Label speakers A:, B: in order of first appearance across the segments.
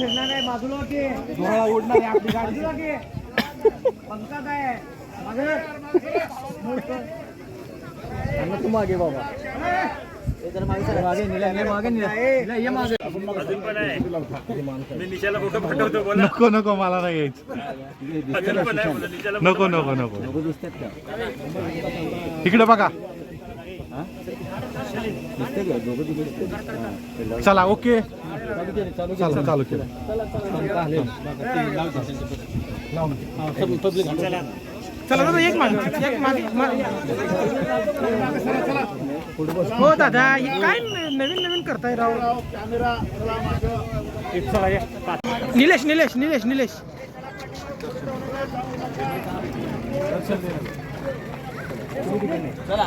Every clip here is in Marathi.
A: फिरणार नाही बाजूला की? उडणार आहे आपली गाडी. बाजूला की? पंखा काय आहे? मागे.
B: तू मागे बाबा. मागे. मागे मागे
C: नको नको मला नाही यायचं. नको नको नको.
B: लोकं दिसतात का?
C: इकडे बघा. चला ओके.
B: चालू चालू केलं.
C: चला
A: दादा एक मागे एक मागे हो दादा काय नवीन नवीन करताय राव? निलेश निलेश निलेश निलेश.
B: चला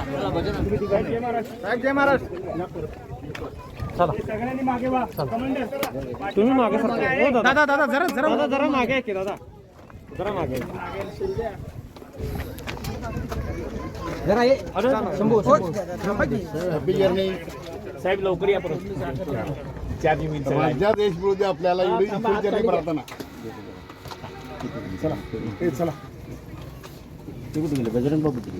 B: चला
A: मागे वा तुम्ही मागे दादा दादा जरा जरा जरा मागे की दादा जरा मागे
B: जरा ये शंभू शंभू
A: साहेब लवकर या परत
D: राज्यात देश मिळू दे आपल्याला एवढी प्रार्थना
B: चला चला. गेले बजरंग बाबू तिथे.